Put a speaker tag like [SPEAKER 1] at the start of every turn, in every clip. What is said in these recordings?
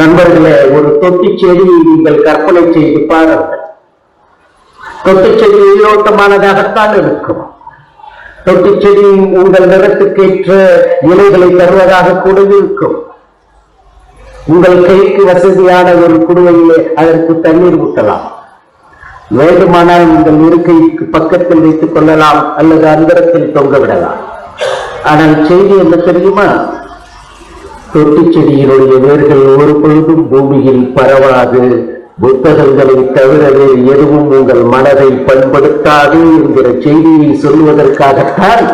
[SPEAKER 1] நண்பர்களே ஒரு தொட்டி செடியை நீங்கள் கற்பனை செய்து பாருங்கள். தொட்டி செடி உயிரோட்டமானதாகத்தான் இருக்கும். தொட்டி செடி உங்கள் நிறத்துக்கேற்ற இலைகளை தருவதாக கூட இருக்கும். உங்கள் கைக்கு வசதியான ஒரு குடுவையிலே அதற்கு தண்ணீர் ஊட்டலாம் வேண்டுமானால் உங்கள் இருக்கைக்கு பக்கத்தில் வைத்துக் கொள்ளலாம் அல்லது அந்தரத்தில் தொங்க விடலாம். ஆனால் செய்தி என்ன தெரியுமா? தொட்டி செடியினுடைய வேர்கள் ஒரு பொழுதும் பூமியில் பரவாது. புத்தகங்களை தவிர வேறு எதுவும் உங்கள் மனதை பண்படுத்தாது என்கிற செய்தியை சொல்வதற்காகத்தான்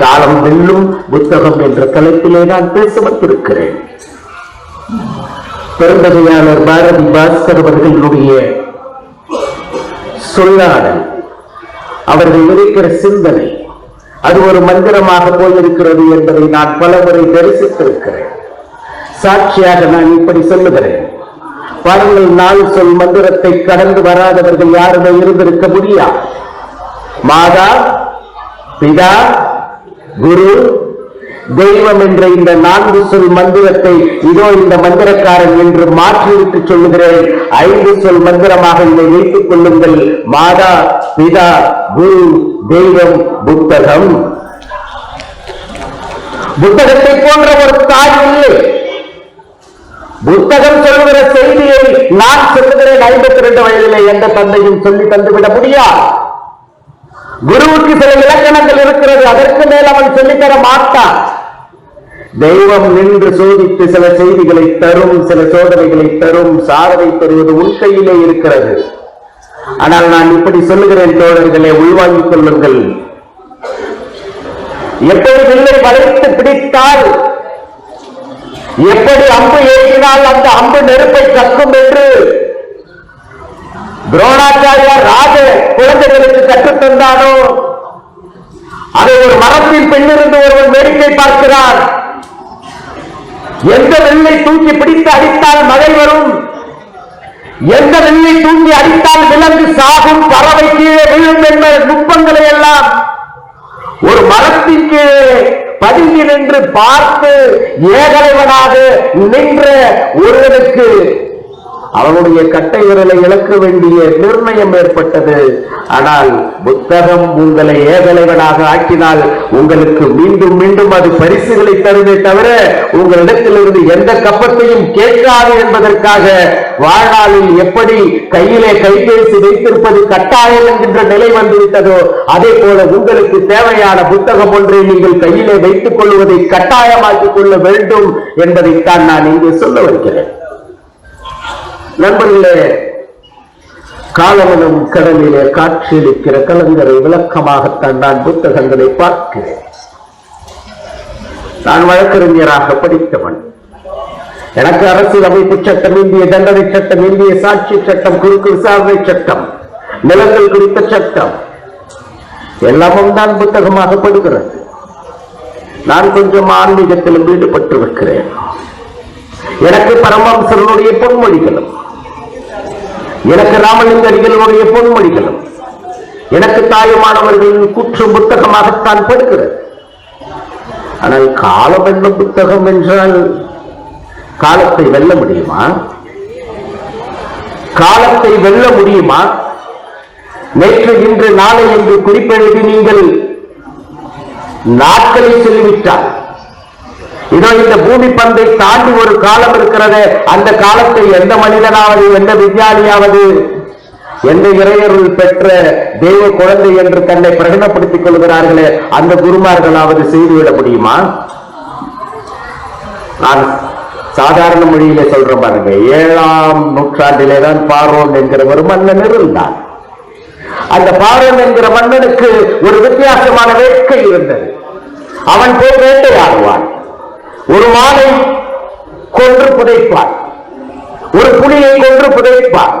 [SPEAKER 1] காலம் வெல்லும் புத்தகம் என்ற தலைப்பிலே நான் பேச வந்திருக்கிறேன். பெருந்தகையாளர் பாரதி பாஸ்கர் அவர்களுடைய சொல்லாடல் அவர்கள் இருக்கிற சிந்தனை அது ஒரு மந்திரமாக போயிருக்கிறது என்பதை நான் பலமுறை தரிசித்திருக்கிறேன். சாட்சியாக நான் இப்படி சொல்லுகிறேன். பாருங்கள் நாள் சொல் மந்திரத்தை கடந்து வராதவர்கள் யாருமே இருந்திருக்க முடியாது. மாதா பிதா குரு தெய்வம் என்ற இந்த நான்கு சொல் மந்திரத்தை இதோ இந்த மந்திரக்காரன் என்று மாற்றிவிட்டு சொல்லுகிறேன். ஐந்து சொல் மந்திரமாக இதை வைத்துக் கொள்ளுங்கள். மாதா பிதா குரு தெய்வம் புத்தகம். புத்தகத்தை போன்ற ஒரு தாய் இல்லை. புத்தகம் சொல்லுகிற செய்தியை நான் சொல்லுகிறேன் ஐம்பத்தி ரெண்டு வயதிலே எந்த தந்தையும் சொல்லி தந்துவிட முடியாது. குருவுக்கு சில இலக்கணங்கள் இருக்கிறது அதற்கு மேல் அவன் சொல்லித்தர மாட்டான். தெய்வம் நின்று சோதித்து சில செய்திகளை தரும் சில சோதனைகளை தரும் சாதனை தருவது உன் கையிலே இருக்கிறது. ஆனால் நான் இப்படி சொல்லுகிறேன் தோழர்களே உள்வாங்கிக் கொள்ளுங்கள். எப்படி வில்லை வளைத்து பிடித்தால் எப்படி அம்பு ஏற்றினால் அந்த அம்பு நெருப்பை கக்கும் என்று துரோணாச்சாரியார் ராஜ குழந்தைகளுக்கு கற்றுத்தந்தானோ அதை ஒரு மரத்தின் பின்னிருந்து ஒருவன் வேடிக்கை பார்க்கிறார். எந்த வெள்ளை தூக்கி பிடித்து அடித்தால் மழை வரும்? எந்த நெல்லை தூங்கி அடித்தால் விலங்கு சாகும் பறவை கீழே விழும் என்ற நுட்பங்களை எல்லாம் ஒரு மரத்தின் கீழே பதுங்கி நின்று பார்த்து ஏகலைவனாக நின்ற ஒருவனுக்கு அவனுடைய கட்டை விரலை இழக்க வேண்டிய நிர்ணயம் ஏற்பட்டது. ஆனால் புத்தகம் உங்களை ஏகலைவனாக ஆக்கினால் உங்களுக்கு மீண்டும் மீண்டும் அது பரிசுகளை தருமே தவிர உங்களிடத்திலிருந்து எந்த கப்பத்தையும் கேட்காது என்பதற்காக வாழ்நாளில் எப்படி கையிலே கைபேசி வைத்திருப்பது கட்டாயம் என்கின்ற நிலை வந்துவிட்டதோ அதே போல உங்களுக்கு தேவையான புத்தகம் ஒன்றை நீங்கள் கையிலே வைத்துக் கொள்வதை கட்டாயமாக்கிக் கொள்ள வேண்டும் என்பதைத்தான் நான் இங்கே சொல்ல வருகிறேன். நண்பர்களே காலவனும் கடலிலே காட்சியளிக்கிற கலங்கரை விளக்கமாகத்தான் நான் புத்தகங்களை பார்க்கிறேன். நான் வழக்கறிஞராக படித்தவன். எனக்கு அரசியல் அமைப்பு சட்டம் இந்திய தண்டனை சட்டம் இந்திய சாட்சி சட்டம் குறுக்கு விசாரணை சட்டம் நிலங்கள் குறித்த சட்டம் எல்லாமும் தான் புத்தகமாக படுகிறது. நான் கொஞ்சம் ஆன்மீகத்திலும் ஈடுபட்டிருக்கிறேன். எனக்கு பரமஹம்சருடைய பொன்மொழிகளும் எனக்கு ராமலிங்கடிகளுடைய பொன்மொழிகளும் எனக்கு தாயமானவர்களின் குற்றம் புத்தகமாகத்தான் படுகிறது. ஆனால் காலம் என்ன புத்தகம் என்றால் காலத்தை வெல்ல முடியுமா? காலத்தை வெல்ல முடியுமா? நேற்று இன்று நாளை என்று குறிப்பெழுதி நீங்கள் நாட்களை சொல்லிவிட்டார் இதோ இந்த பூமி பந்தை தாண்டி ஒரு காலம் இருக்கிறது. அந்த காலத்தை எந்த மனிதனாவது எந்த விஞ்ஞானியாவது எந்த இறையருள் பெற்ற தெய்வ குழந்தை என்று தன்னை பிரகடனப்படுத்திக் கொள்கிறார்களே அந்த குருமார்களாவது செய்துவிட முடியுமா? நான் சாதாரண மொழியில சொல்ற பாருங்க ஏழாம் நூற்றாண்டிலே தான் பார்வோன் என்கிற ஒரு மன்னன் இருந்தான். அந்த பார்வன் என்கிற மன்னனுக்கு ஒரு வித்தியாசமான வேட்கை இருந்தது. அவன் போய் வேட்டையாடுவான். ஒரு மானை கொன்று புதைப்பார். ஒரு புலியை கொன்று புதைப்பார்.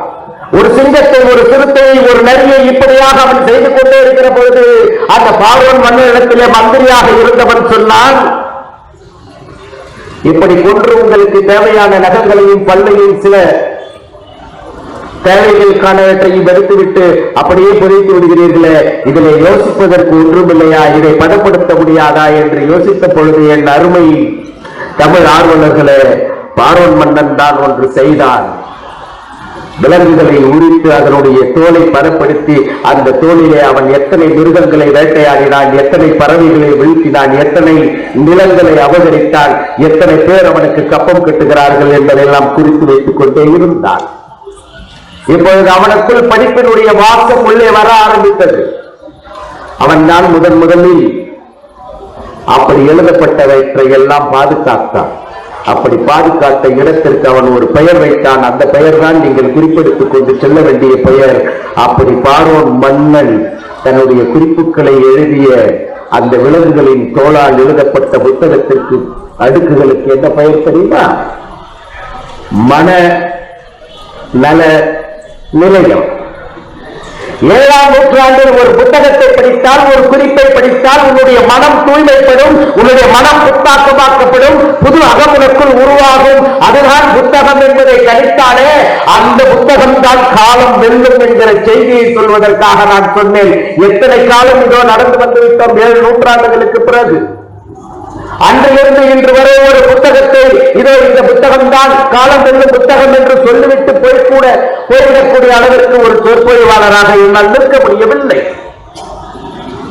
[SPEAKER 1] ஒரு சிங்கத்தை ஒரு சிறுத்தையை ஒரு நரியை இப்படியாக அவன் செய்து கொண்டே இருக்கிற பொழுது அந்த பார்வன் மன்னனிடத்திலே மந்திரியாக இருந்தவன் சொன்னான் இப்படி கொன்று உங்களுக்கு தேவையான நகங்களையும் பல்லையும் சில தேவைகளுக்கானவற்றையும் எடுத்துவிட்டு அப்படியே புதைத்து விடுகிறீர்களே இதில் யோசிப்பதற்கு ஒன்றுமில்லையா? இதை பதப்படுத்த முடியாதா? என்று யோசித்த பொழுது என் அருமை தமிழ் ஆர்வலர்களே பாரோன் மன்னன் தான் ஒன்று செய்தான். விலங்குகளை உரித்து அதனுடைய தோலை பதப்படுத்தி அந்த தோலிலே அவன் எத்தனை மிருகங்களை வேட்டையாடினான் எத்தனை பறவைகளை வீழ்த்தினான் எத்தனை நிலங்களை அபகரித்தான் எத்தனை பேர் அவனுக்கு கப்பம் கட்டுகிறார்கள் என்பதையெல்லாம் குறித்து வைத்துக் கொண்டே இருந்தான். இப்பொழுது அவனுக்குள் படிப்பினுடைய வாசம் உள்ளே வர ஆரம்பித்தது. அவன் தான் முதன் முதலில் அப்படி எழுதப்பட்டவற்றை எல்லாம் பாதுகாத்தான். அப்படி பாதுகாத்த இடத்திற்கு அவன் ஒரு பெயர் வைத்தான். அந்த பெயர் தான் நீங்கள் குறிப்பெடுத்துக் கொண்டு செல்ல வேண்டிய பெயர். அப்படி பாரோன் மன்னன் தன்னுடைய குறிப்புகளை எழுதிய அந்த விலங்குகளின் தோளால் எழுதப்பட்ட புத்தகத்திற்கு அடுக்குகளுக்கு என்ன பெயர் தெரியுமா? மன நல நிலையம். ஏழாம் நூற்றாண்டில் ஒரு புத்தகத்தை படித்தால் ஒரு குறிப்பை படித்தால் உன்னுடைய மனம் தூய்மைப்படும் உன்னுடைய மனம் புத்தாக்கமாக்கப்படும் புது அகமுனக்குள் உருவாகும். அதுதான் புத்தகம் என்பதை கணித்தாலே அந்த புத்தகம் தான் காலம் வெல்லும் என்கிற செய்தியை சொல்வதற்காக நான் சொன்னேன். எத்தனை காலம் இதோ நடந்து வந்துவிட்டோம் ஏழு நூற்றாண்டுகளுக்கு பிறகு. அன்றிலிருந்து இன்று வரை ஒரு புத்தகத்தை இதோ இந்த புத்தகம் தான் காலம் வெல்லும் புத்தகம் என்று சொல்லிவிட்டு போய்கூட போய்விடக்கூடிய அளவிற்கு ஒரு சொற்பொழிவாளராக என்னால் நிற்க முடியவில்லை.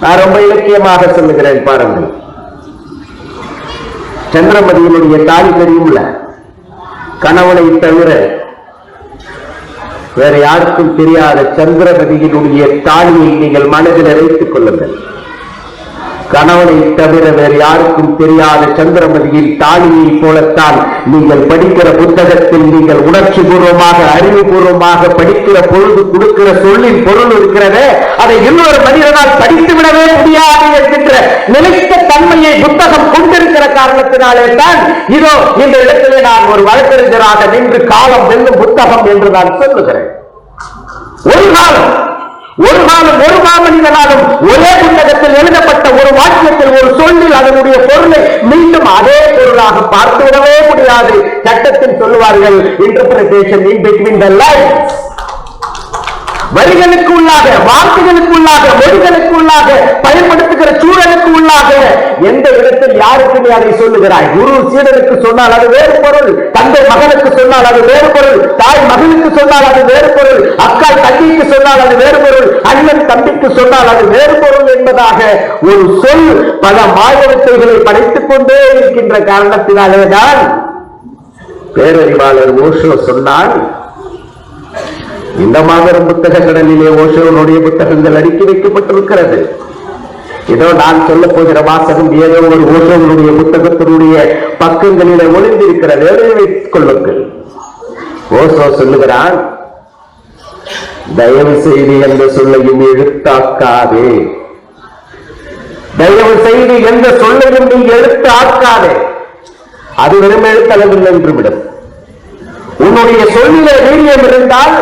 [SPEAKER 1] நான் ரொம்ப இலக்கியமாக சொல்லுகிறேன் பாருங்கள். சந்திரமதியினுடைய தாலி தெரியும்ல? கணவனை தவிர வேற யாருக்கும் தெரியாத சந்திரமதியினுடைய தாலியை நீங்கள் மனதில் அறிவித்துக் கொள்ளுங்கள். கணவனை தவிர வேறு யாருக்கும் தெரியாத சந்திரமதியின் தாலியை போலத்தான் நீங்கள் படிக்கிற புத்தகத்தில் நீங்கள் உணர்ச்சி பூர்வமாக அறிவுபூர்வமாக படிக்கிற பொழுது கொடுக்கிற சொல்லின் பொருள் இருக்கிறதே அதை இன்னொரு மனிதனால் படித்து விடவே முடியாது என்கின்ற நிலைத்த தன்மையை புத்தகம் கொண்டிருக்கிற காரணத்தினாலே தான் இதோ இந்த இடத்திலே நான் ஒரு வழக்கறிஞராக நின்று காலம் வெல்லும் புத்தகம் என்று நான் சொல்லுகிறேன். ஒரு காலம் ஒரு காலம் ஒரு மாமனிதனாலும் ஒரே புத்தகத்தில் எழுதப்பட்ட ஒரு வாக்கியத்தில் ஒரு சொல்லில் அதனுடைய பொருளை மீண்டும் அதே பொருளாக பார்த்து விடவே முடியாது. சட்டத்தில் சொல்லுவார்கள் interpretation in between the life வரிகளுக்கு உள்ளாக வார்த்தைகளுக்கு உள்ளாக மொழிகளுக்கு உள்ளாக பயன்படுத்துகிற சூழலுக்கு உள்ளாக எந்த இடத்தில் யாருக்கு நீ அதை சொல்லுகிறாய்? குரு சீடனுக்கு சொன்னால் அது வேறு பொருள் தந்தை மகனுக்கு சொன்னால் அது வேறு பொருள் தாய் மகனுக்கு சொன்னால் அது வேறு பொருள் அக்கா தங்கிக்கு சொன்னால் அது வேறு பொருள் அண்ணன் தம்பிக்கு சொன்னால் அது வேறு பொருள் என்பதாக ஒரு சொல் பல மாயவத்தைகளை படைத்துக் கொண்டே இருக்கின்ற காரணத்தினாலே தான் பேரறிவாளர் ஓஷோ சொன்னால் இந்த மாபெரும் புத்தக கடலிலே ஓஷோனுடைய புத்தகங்கள் அடுக்கி வைக்கப்பட்டிருக்கிறது. இதோ நான் சொல்ல போகிற வாசகம் ஏதோ ஒரு ஓஷோனுடைய புத்தகத்தினுடைய பக்கங்களிலே ஒளிந்திருக்கிறது. எழுதி வைத்துக் கொள்ளுங்கள். ஓஷோ சொல்லுகிறான் தயவு செய்து எந்த சொல்லையும் எழுத்தாக்காதே. தயவு செய்து எந்த சொல்லையும் நீ எழுத்து ஆக்காதே அது வெறும் எழுத்தளவில் நின்றுவிடும். உன்னுடைய சொல்லிலே வீரியம் இருந்தால்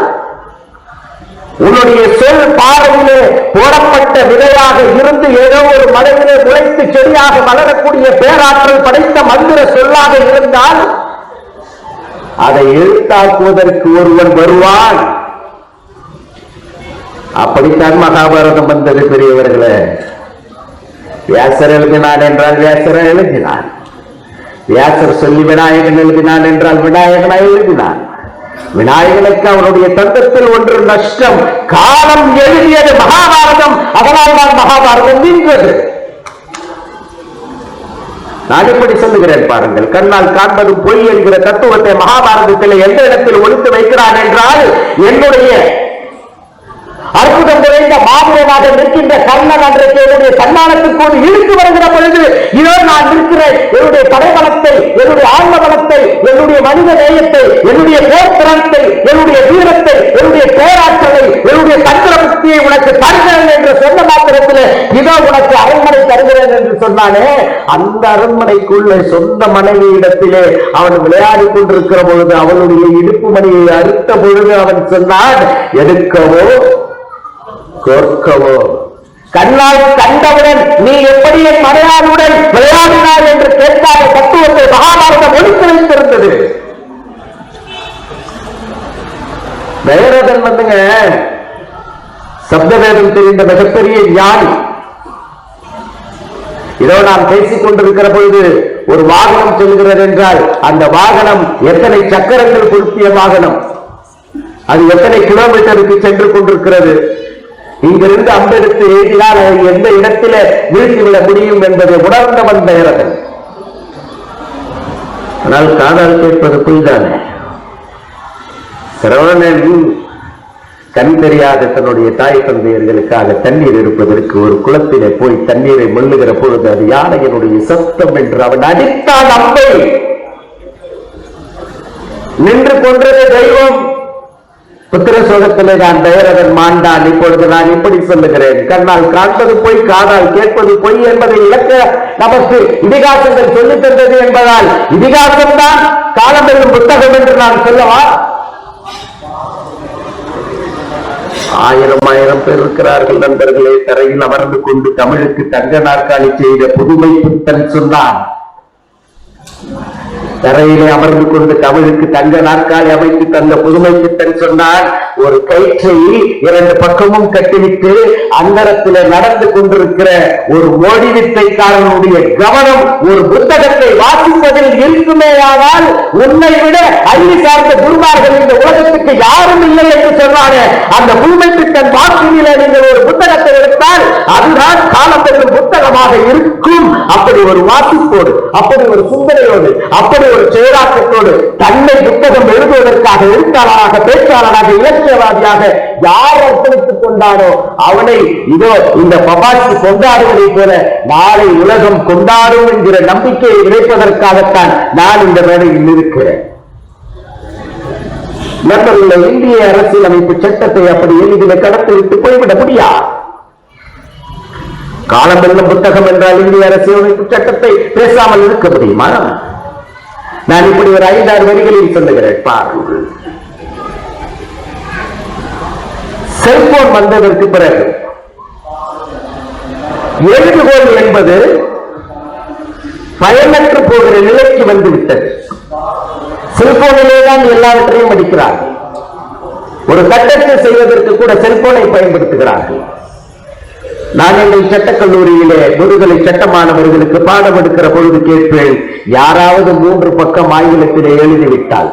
[SPEAKER 1] உன்னுடைய சொல் பாறையிலே போடப்பட்ட விதையாக இருந்து ஏதோ ஒரு மலையிலே முளைத்து செடியாக வளரக்கூடிய பேராற்றல் படைத்த மந்திர சொல்லாக இருந்தால் அதை எழுத்தாக்குவதற்கு ஒருவன் வருவான். அப்படித்தான் மகாபாரதம் வந்தது பெரியவர்களே. வியாசர் எழுதினான் என்றால் வியாசர் எழுதினான். வியாசர் சொல்லி விநாயகன் எழுதினான் என்றால் விநாயகனா எழுதினான். விநாயகனுக்கு அவனுடைய தந்தத்தில் ஒன்று நஷ்டம். காலம் எழுதியது மகாபாரதம். அதனால் தான் மகாபாரதம் நின்றது. நான் எப்படி சொல்லுகிறேன் பாருங்கள். கண்ணால் காண்பது பொய் என்கிற தத்துவத்தை மகாபாரதத்தில் எந்த இடத்தில் ஒழித்து வைக்கிறான் என்றால் என்னுடைய அற்புதம் நிறைந்த மாபுரமாக நிற்கின்ற கர்ணன் அன்றைக்கு என்னுடைய சன்மானத்துக்கு இழுத்து வருகிற பொழுது இதோ நான் நிற்கிறேன். என்னுடைய படைபலத்தை என்னுடைய ஆன்ம பலத்தை என்னுடைய மனித நேயத்தை என்னுடைய போர்த்திறத்தை என்னுடைய வீரத்தை என்னுடைய போராற்றலை என்னுடைய தந்திர புத்தியை உனக்கு தருகிறேன் என்று சொன்ன மாத்திரத்தில் இதோ உனக்கு அரண்மனை தருகிறேன் என்று சொன்னானே அந்த அரண்மனைக்குள்ள சொந்த மனைவி இடத்திலே அவன் விளையாடி கொண்டிருக்கிற பொழுது அவனுடைய இடுப்பு மணியை அறுத்த பொழுது அவன் சொன்னான் எடுக்கவோ கோர்க்கவோ கண்ணால் கண்டவுடன் நீ எப்படி என் மலையாளுடன் விளையாடினாய் என்று கேட்காத தத்துவத்தை மகாபாரதம் ஒழித்து வைத்திருந்தது. வேறதன் வந்துங்க. சப்தவேதம் தெரிந்த மிகப்பெரிய ஞானி இதோ நாம் பேசிக் கொண்டிருக்கிற பொழுது ஒரு வாகனம் செல்கிறது என்றால் அந்த வாகனம் எத்தனை சக்கரங்கள் பொருத்திய வாகனம்? அது எத்தனை கிலோமீட்டருக்கு சென்று கொண்டிருக்கிறது? இங்கிருந்து அம்பெடுத்து ஏறினால் அதை எந்த இடத்தில வீழ்த்திவிட முடியும் என்பதை உணர்ந்தவன் பெயரகன் ஆனால் காதால் கேட்பது புரிதானே சிரவணன் கண் தெரியாத தன்னுடைய தாய் தந்தையர்களுக்காக தண்ணீர் எடுப்பதற்கு ஒரு குளத்திலே போய் தண்ணீரை மொல்லுகிற பொழுது அது யானையனுடைய சத்தம் என்று அவன் அடித்தான் அம்பை! நின்று கொன்றது தெய்வம்! புத்திர சோகத்திலே நான் பெயரவன் மாண்டான். இப்பொழுது நான் இப்படி சொல்லுகிறேன். கண்ணால் காண்பது பொய் காதால் கேட்பது பொய் என்பதை இலக்க நமக்கு இதிகாசங்கள் சொல்லித் தந்தது என்பதால் இதிகாசம் தான் காலம் என்னும் புத்தகம் என்று நான் சொல்லவா? ஆயிரம் ஆயிரம் பேர் இருக்கிறார்கள் நண்பர்களே. தரையில் அமர்ந்து கொண்டு தமிழுக்கு தங்க நாற்காலி செய்த புதுமை புத்தன் சொன்னான். தரையிலே அமர்ந்து கொண்டு தமிழுக்கு தங்க நாற்காலி அமைத்து தந்த புதுமை சித்தன் சொன்னார் ஒரு கயிற்றை இரண்டு பக்கமும் கட்டிவிட்டு அந்தரத்தில் நடந்து கொண்டிருக்கிற ஒரு மோடி வித்தைக்காரனுடைய கவனம் ஒரு புத்தகத்தை வாசிப்பதில் இருக்குமேயானால் உன்னை விட அறிவு சார்ந்த குருமார்கள் இந்த உலகத்துக்கு யாரும் இல்லை என்று சொன்னாங்க அந்த புதுமை சித்தன் வாக்கிலே நீங்கள் ஒரு புத்தகத்தை எடுத்தால் அதுதான் காலம் என்னும் இருக்கும். அப்படி ஒரு வாசிப்போடு அப்படி ஒரு சிந்தனையோடு அப்படி ஒரு செயலாக்கத்தோடு தன்னை புத்தகம் எழுதுவதற்காக எழுத்தாளராக பேச்சாளராக இலக்கியவாதியாக யார் அர்ப்பணித்துக் கொண்டானோ அவனை இதோ இந்த பபாசி கொண்டாடுவதை போல நாளை உலகம் கொண்டாடும் என்கிற நம்பிக்கையை விளைப்பதற்காகத்தான் நான் இந்த வேலையில் இருக்கிறேன். நண்பர்களே இந்திய அரசியலமைப்பு சட்டத்தை அப்படி எளிதில் கடத்திவிட்டு போய்விட முடியாது காலம் வெல்லும் புத்தகம் என்றால் இந்திய அரசியலமைப்பு சட்டத்தை பேசாமல் இருக்க முடியுமா? நான் இப்படி ஒரு ஐந்தாறு வரிகளில் சொல்லுகிறேன் பாருங்கள். செல்போன் வந்ததற்கு பிறகு எழுதுகோள் என்பது பயனற்று போகிற நிலைக்கு வந்துவிட்டது. செல்போனிலே தான் எல்லாவற்றையும் அடிக்கிறார்கள். ஒரு கட்டத்தை செய்வதற்கு கூட செல்போனை பயன்படுத்துகிறார்கள். நான் எங்கள் சட்டக்கல்லூரியிலே முதுகலை சட்ட மாணவர்களுக்கு பாடம் எடுக்கிற பொழுது கேட்பேன். யாராவது மூன்று பக்கம் ஆங்கிலத்திலே எழுதிவிட்டால்.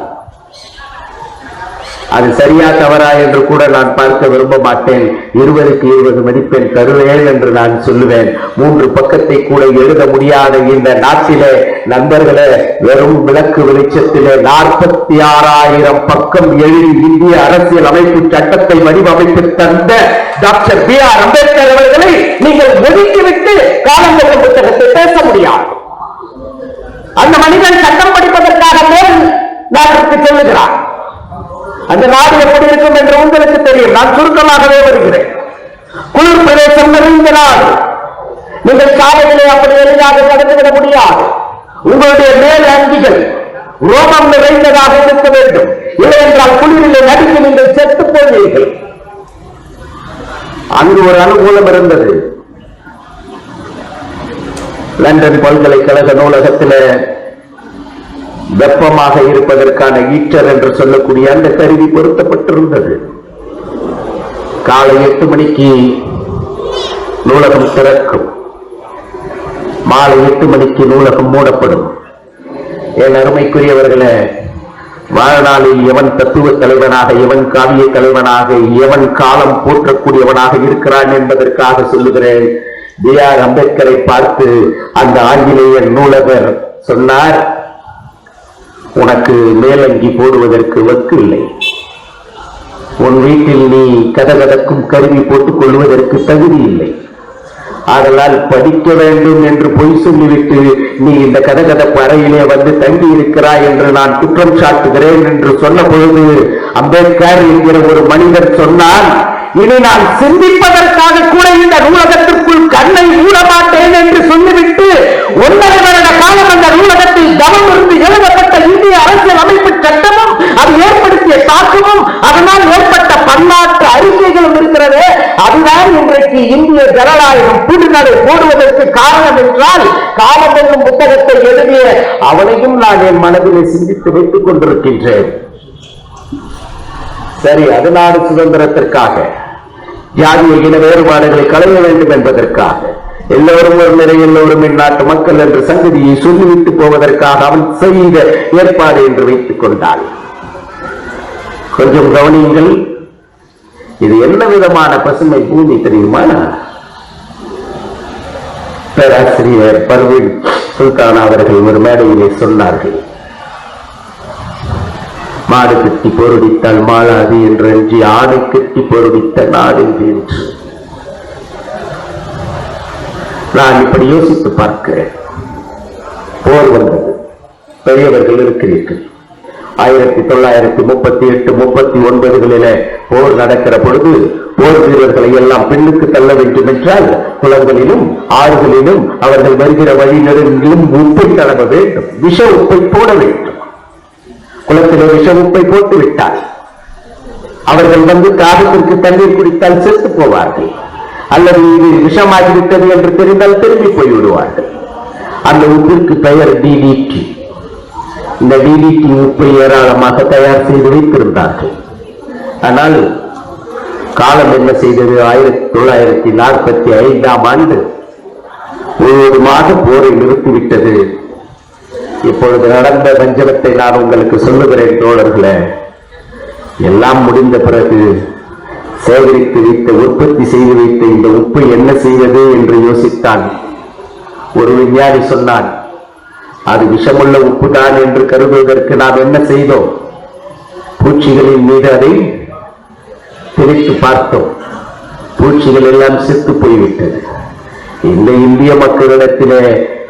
[SPEAKER 1] அது சரியா தவறா என்று கூட நான் பார்க்க விரும்ப மாட்டேன். இருபதுக்கு இருபது மதிப்பெண் தருவேன் என்று நான் சொல்லுவேன். மூன்று பக்கத்தை கூட எழுத முடியாத இந்த நாட்டிலே நண்பர்களே வெறும் விளக்கு வெளிச்சத்திலே நாற்பத்தி ஆறாயிரம் பக்கம் எழுதி இந்திய அரசியல் அமைப்பு சட்டத்தை வடிவமைத்து தந்த டாக்டர் பி ஆர் அம்பேத்கர் அவர்களை நீங்கள் ஒதுக்கிவிட்டு காலங்கள் புத்தகத்தை பேச முடியாது. அந்த மனிதன் சட்டம் படிப்பதற்காக மேல் நாட்டிற்கு செல்லுகிறார். அந்த நாடு எப்படி இருக்கும் என்று உங்களுக்கு தெரியும். நான் சுருக்கமாகவே வருகிறேன். குளிர் பிரதேசம் நிறைந்த நாடு. நீங்கள் சாலைகளை அப்படி எளிதாக கடந்துவிட முடியாது. உங்களுடைய மேல் அங்கிகள் ரோமம் நிறைந்ததாக இருக்க வேண்டும். இல்லை என்றால் குளிரிலே நடுங்கி நீங்கள் செத்து போவீர்கள். அங்கு ஒரு அனுகூலம் இருந்தது. லண்டன் பல்கலைக்கழக நூலகத்தில் வெப்பமாக இருப்பதற்கான ஈட்டர் என்று சொல்லக்கூடிய அந்த கருவி பொருத்தப்பட்டிருந்தது. காலை எட்டு மணிக்கு நூலகம் திறக்கும். மாலை எட்டு மணிக்கு நூலகம் மூடப்படும். என் அருமைக்குரியவர்களை வாழ்நாளில் எவன் தத்துவ தலைவனாக எவன் காவிய தலைவனாக எவன் காலம் போற்றக்கூடியவனாக இருக்கிறான் என்பதற்காக சொல்லுகிறேன். பி ஆர் அம்பேத்கரை பார்த்து அந்த ஆங்கிலேய நூலகர் சொன்னார் உனக்கு மேலங்கி போடுவதற்கு வக்கு இல்லை. உன் வீட்டில் நீ கதகதக்கும் கருவி போட்டுக் கொள்வதற்கு தகுதி இல்லை. ஆதலால் படிக்க வேண்டும் என்று பொய் சொல்லிவிட்டு நீ இந்த கதகதப்பு அறையிலே வந்து தங்கி இருக்கிறாய் என்று நான் குற்றம் சாட்டுகிறேன் என்று சொன்ன பொழுது அம்பேத்கர் என்கிற ஒரு மனிதர் சொன்னால் இனி நான் சிந்திப்பதற்காக கூட இந்த நூலகத்திற்குள் கண்ணை மூட மாட்டேன் என்று சொல்லிவிட்டு ஒன்றரை வருட காலம் அந்த நூலகத்தில் தவம் இருந்து எழுதப்பட்ட இந்திய அரசியல் அமைப்பு சட்டமும் அது ஏற்படுத்திய தாக்கமும் அதனால் ஏற்பட்ட பன்னாட்டு அறிக்கைகளும் இருக்கிறது. அதுதான் இன்றைக்கு இந்திய ஜனநாயகம் புதுநடை போடுவதற்கு காரணம் என்றால் காலம் என்னும் புத்தகத்தை எழுதிய அவனையும் நான் என் மனதிலே சிந்தித்து வைத்துக் கொண்டிருக்கின்றேன். சரி அது நாடு சுதந்திரத்திற்காக. ஜாதிய இன வேறுபாடுகளை களைய வேண்டும் என்பதற்காக. எல்லோரும் ஒரு நிலை எல்லோரும் நாட்டு மக்கள் என்ற சங்கதியை சொல்லிவிட்டு போவதற்காக அவன் செய்த ஏற்பாடு என்று வைத்துக் கொண்டான் கொஞ்சம் கவனியுங்கள். இது என்ன விதமான பசுமை பூமி தெரியுமா? பேராசிரியர் பர்வீன் சுல்தான் அவர்கள் ஒரு மேடையிலே சொன்னார்கள். மாடு கட்டி பொருடித்தால் மாளாது என்று அஞ்சி ஆடை கட்டி பொருடித்த நாடு என்று. நான் இப்படி யோசித்து பார்க்கிறேன். போர் வந்தது. பெரியவர்கள் இருக்கிறீர்கள். ஆயிரத்தி தொள்ளாயிரத்தி முப்பத்தி எட்டு முப்பத்தி ஒன்பதுகளில போர் நடக்கிற பொழுது போர் வீரர்களை எல்லாம் பின்னுக்கு தள்ள வேண்டும் என்றால் குளங்களிலும் ஆறுகளிலும் அவர்கள் வருகிற வழிநெடுங்கிலும் உப்பை தடவ வேண்டும். விஷ உப்பை போட வேண்டும். குளத்திலே விஷ உப்பை போட்டு விட்டார் அவர்கள் வந்து காலத்திற்கு தண்ணீர் குடித்தால் செத்து போவார்கள். அல்லது இது விஷமாகிவிட்டது என்று தெரிந்தால் திரும்பி போய் விடுவார்கள் அந்த உப்பிற்கு பெயர் டிடிடி இந்த டிடிடி உப்பை ஏராளமாக தயார் செய்து வைத்திருந்தார்கள். ஆனால் காலம் என்ன செய்தது? ஆயிரத்தி தொள்ளாயிரத்தி நாற்பத்தி ஐந்தாம் ஆண்டு முழுவதுமாக போரை நிறுத்திவிட்டது இப்பொழுது நடந்த வஞ்சனத்தை நான் உங்களுக்கு சொல்லுகிறேன் தோழர்களே. எல்லாம் முடிந்த பிறகு சேகரித்து வைத்த உற்பத்தி செய்து வைத்த இந்த உப்பு என்ன செய்தது என்று யோசித்தான். ஒரு விஞ்ஞானி சொன்னான் அது விஷமுள்ள உப்புதான் என்று கருதுவதற்கு நாம் என்ன செய்தோம்? பூச்சிகளின் மீது அதை பிரித்து பார்த்தோம். பூச்சிகள் எல்லாம் செத்து போய்விட்டது. இந்த இந்திய மக்களிடத்திலே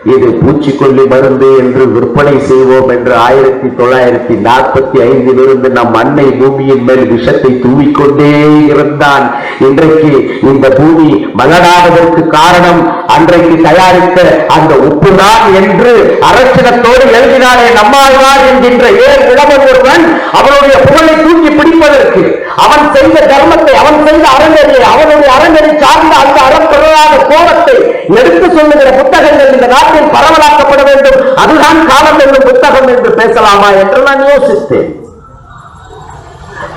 [SPEAKER 1] இது பூச்சிக்கொல்லி மருந்து என்று விற்பனை செய்வோம் என்று ஆயிரத்தி தொள்ளாயிரத்தி நாற்பத்தி ஐந்தில் இருந்து நம் அன்னை பூமியின் மேல் விஷத்தை தூவிக்கொண்டே இருந்தான். இன்றைக்கு இந்த பூமி மலடாவதற்கு காரணம் அன்றைக்கு தயாரித்த அந்த உப்பு தான் என்று அரசிடத்தோடு எழுதினாரே நம்மாழ்வார் என்கின்ற ஏர் உழவன் ஒருவன் அவனுடைய புகழை தூக்கி பிடிப்பதற்கு அவன் செய்த தர்மத்தை அவன் செய்த அறநெறியை அவனுடைய அறநெறி சார்ந்த அந்த அறப்பெறாத கோபத்தை எடுத்து சொல்லுகிற புத்தகம் நாட்டில் பரவலாக்கப்பட வேண்டும். அதுதான் காலம் என்று புத்தகம் என்று பேசலாமா என்று நான் யோசித்தேன்.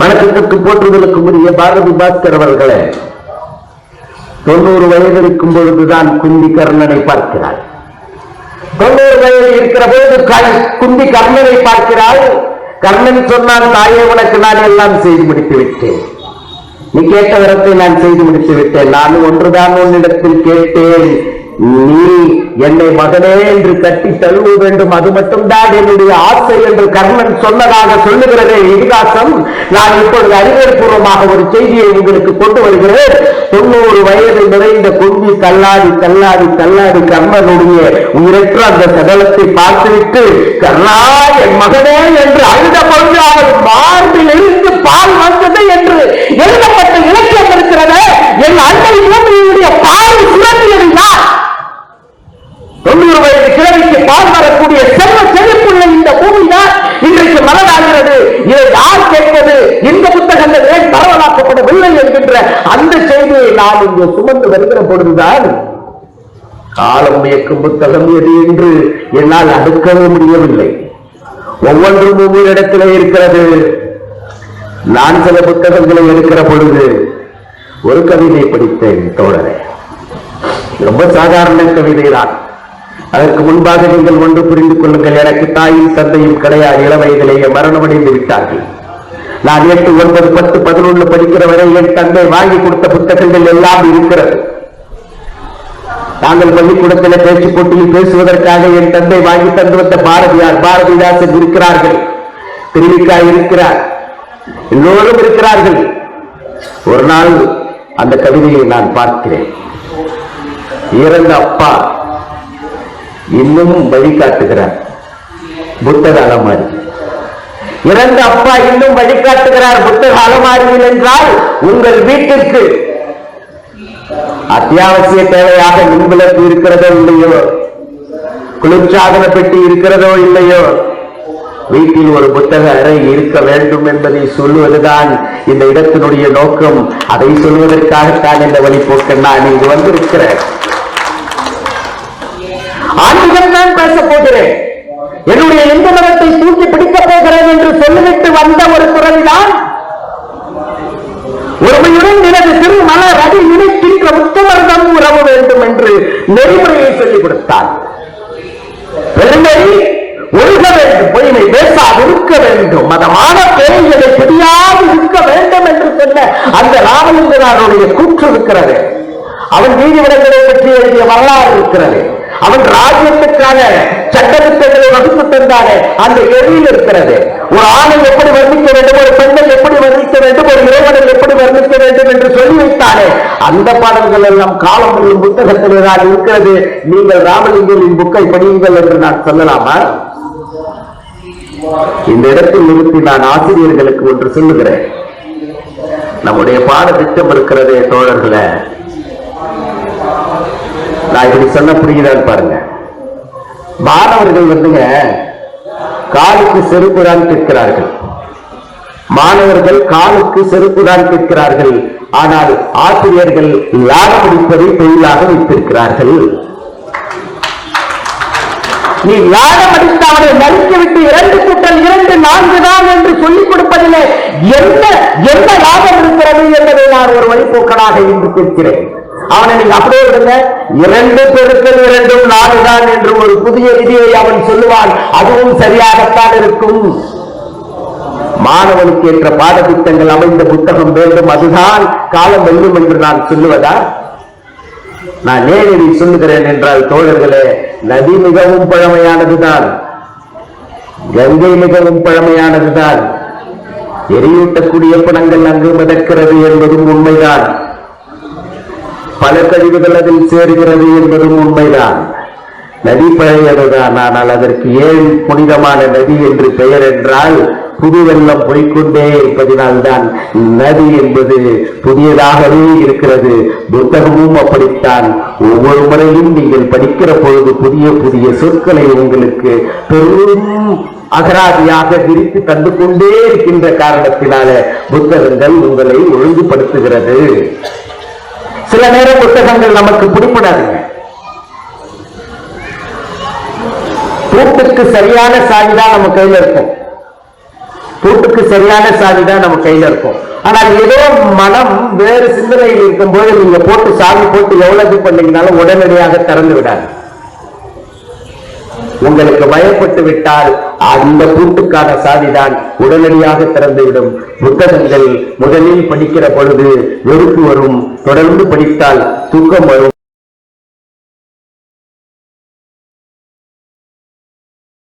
[SPEAKER 1] வணக்கத்திற்கு போற்றுதலுக்கு உரிய பாரதி பாஸ்கர் அவர்களே தொண்ணூறு வயது இருக்கும் பொழுதுதான் குந்தி கர்ணனை பார்க்கிறார். தொண்ணூறு வயது இருக்கிற போது குந்தி கர்ணனை பார்க்கிறாள் கர்ணன் சொன்னான் தாயே உனக்கு நான் எல்லாம் செய்து முடித்து விட்டேன். நீ கேட்ட வரத்தை நான் செய்து முடித்து விட்டேன். நான் ஒன்றுதான் உன்னிடத்தில் கேட்டேன். நீ என்னை மகனே என்று கட்டி தழுவ வேண்டும். அது மட்டும்தான் என்னுடைய ஆசை என்று கர்ணன் சொன்னதாக சொல்லுகிறதே இதிகாசம். நான் இப்பொழுது அறிவியல்பூர்வமாக ஒரு செய்தியை உங்களுக்கு கொண்டு வருகிறேன். தொண்ணூறு வயது நிறைந்த குந்தி தள்ளாடி தள்ளாடி தள்ளாடி கர்ணனுடைய உயிரற்ற அந்த சகலத்தை பார்த்துவிட்டு கர்ணா என் மகனே என்று அழுத பொழுது அவர் மார்பில் இருந்து பால் வந்தது என்று எழுதப்பட்ட இலக்கியம் இருக்கிறது. என் அன்னை பூமியுடைய பால் சுரண்டியது யார் தொண்ணூறு வயது கிழவிக்கு பால் வரக்கூடிய செல்வ செழிப்புள்ள இந்த பூமி தான் இன்றைக்கு மலராகிறது. இதை யார் கேட்பது? இந்த புத்தகங்கள் ஏன் பரவலாக்கப்படவில்லை என்கின்ற அந்த செய்தியை நான் இங்கு சுமந்து வருகிற பொழுதுதான் காலம் இயக்கும் புத்தகம் எது என்று என்னால் அடுக்கவே முடியவில்லை. ஒவ்வொன்றும் ஒவ்வொரு இடத்திலே இருக்கிறது. நான் சில புத்தகங்களை எடுக்கிற பொழுது ஒரு கவிதை படித்தேன் தோழரே. ரொம்ப சாதாரண கவிதை தான் அதற்கு முன்பாக நீங்கள் ஒன்று புரிந்து கொள்ளுங்கள். எனக்கு தாயும் தந்தையும் கிடையாது. இள வயதிலேயே மரணமடைந்து விட்டார்கள். நான் எட்டு ஒன்பது பத்து பதினொன்று படிக்கிற வரை என் தந்தை வாங்கி கொடுத்த புத்தகங்கள் எல்லாம் இருக்கிறது. நாங்கள் பள்ளிக்கூடத்தில் பேச்சு போட்டியில் பேசுவதற்காக என் தந்தை வாங்கி தந்து வந்த பாரதியார் பாரதிதாசன் இருக்கிறார்கள். திருவிக்கா இருக்கிறார். எல்லோரும் இருக்கிறார்கள். ஒரு நாள் அந்த கவிதையை நான் பார்க்கிறேன். இறந்த அப்பா இன்னமும் வழிகாட்டுகிறார். புத்தர் அலமாரி. இறந்த அப்பா இன்னும் வழிகாட்டுகிறார் புத்தர் அலமாரியில் என்றால் உங்கள் வீட்டிற்கு அத்தியாவசிய தேவையாக மின்விளக்கு இருக்கிறதோ இல்லையோ? குளிர்ச்சாதன பெட்டி இருக்கிறதோ இல்லையோ? வீட்டில் ஒரு புத்தக அறை இருக்க வேண்டும் என்பதை சொல்லுவதுதான் இந்த இடத்தினுடைய நோக்கம். அதை சொல்வதற்காகத்தான் இந்த வழிபோக்கன் நான் இங்கு வந்திருக்கிறேன். ஆண்கள் தான் பேச போகிறேன். என்னுடைய எந்த மதத்தை தூக்கி பிடிக்கப் போகிறேன் என்று சொல்லிவிட்டு வந்த ஒரு துறவிதான் ஒருமையுடன் எனது திரு மலர் அடி இணைக்கின்ற உத்தமர்தம் உறவு வேண்டும் என்று நெறிமுறையை சொல்லிக் கொடுத்தார். பெருமை ஒழுக வேண்டும் பொய்மை பேசாதிருக்க வேண்டும். மதமான பேய்களை பிடியாது இருக்க வேண்டும் என்று சொன்ன அந்த ராமலிங்கனாருடைய கூற்று இருக்கிறது. அவன் நீதிமன்றங்களை பற்றி எழுதிய வரலாறு இருக்கிறது. அவன் ராஜ்யத்துக்கான சட்டத்திட்டங்களை வகுத்து தந்தானே அந்த எழில் இருக்கிறது. ஒரு ஆணை எப்படி வர்ணிக்க வேண்டும் ஒரு பெண்ணை எப்படி வர்ணிக்க வேண்டும் ஒரு இறைவனை எப்படி வர்ணிக்க வேண்டும் என்று சொல்லி வைத்தானே அந்த பாடல்கள் எல்லாம் காலம் புத்தகத்திலே தான் இருக்கிறது. நீங்கள் ராமலிங்கரின் புக்கை படியுங்கள் என்று நான் சொல்லலாமா? இந்த இடத்தில் நிறுத்தி நான் ஆசிரியர்களுக்கு ஒன்று சொல்லுகிறேன். நம்முடைய பாடத்திட்டம் இருக்கிறதே தோழர்களை நான் இப்படி சொன்ன புரியுதான்னு பாருங்க. மாணவர்கள் வந்துங்க காலுக்கு செருப்பு தான் கேட்கிறார்கள். மாணவர்கள் காலுக்கு செருப்பு தான் கேட்கிறார்கள். ஆனால் ஆசிரியர்கள் லாடம் அடிப்பதை தொழிலாக வைத்திருக்கிறார்கள். நீ லாடம் அடித்து அவனை நறுக்கிவிட்டு இரண்டு கூட்டல் இரண்டு நான்கு தான் என்று சொல்லிக் கொடுப்பதிலே என்ன என்ன லாபம் இருக்கிறது என்பதை நான் ஒரு வழிபோக்கனாக இன்று கேட்கிறேன். அவனை நீங்க அப்படியே விடுங்க. இரண்டு பெருக்கள் இரண்டும் நாடுதான் என்று ஒரு புதிய விதியை அவன் சொல்லுவான். அதுவும் சரியாகத்தான் இருக்கும். மாணவனுக்கு ஏற்ற பாடத்திட்டங்கள் அமைந்த புத்தகம் வேண்டும். அதுதான் காலம் வெல்லும் என்று நான் சொல்லுவதா? நான் நேரடி சொல்லுகிறேன் என்றால் தோழர்களே நதி மிகவும் பழமையானதுதான். கங்கை மிகவும் பழமையானதுதான். எரியூட்டக்கூடிய பணங்கள் அங்கு மிதக்கிறது என்பதும் உண்மைதான். பல கழிவுகள் அதில் சேர்கிறது என்பதும் உண்மைதான். நதி பழையதுதான் ஆனால் அதற்கு ஏன் புனிதமான நதி என்று பெயர் என்றால் புது வெள்ளம் போய்க்கொண்டே இருப்பதினால்தான் நதி என்பது புதியதாகவே இருக்கிறது. புத்தகமும் அப்படித்தான். ஒவ்வொரு முறையும் நீங்கள் படிக்கிற பொழுது புதிய புதிய சொற்களை உங்களுக்கு பெரும் அகராதியாக விரித்து தந்து கொண்டே இருக்கின்ற காரணத்தினால புத்தகங்கள் உங்களை ஒழுங்குபடுத்துகிறது. சில நேர புத்தகங்கள் நமக்கு பிடிப்படாது பூட்டுக்கு சரியான சாவி தான் நம்ம கையில இருக்கும். பூட்டுக்கு சரியான சாவி தான் நம்ம கையில இருக்கும். ஆனால் ஏதோ மனம் வேறு சிந்தனையில் இருக்கும்போது நீங்க போட்டு சாவி போட்டு எவ்வளவு இது பண்ணீங்கனாலும் உடனடியாக திறந்து விடாது. உங்களுக்கு பயப்பட்டு விட்டால் அந்த கூட்டுக்கான சாதிதான் உடனடியாக திறந்துவிடும் புத்தகங்கள் முதலில் படிக்கிற பொழுது வெறுப்பு வரும். தொடர்ந்து படித்தால் தூக்கம் வரும்.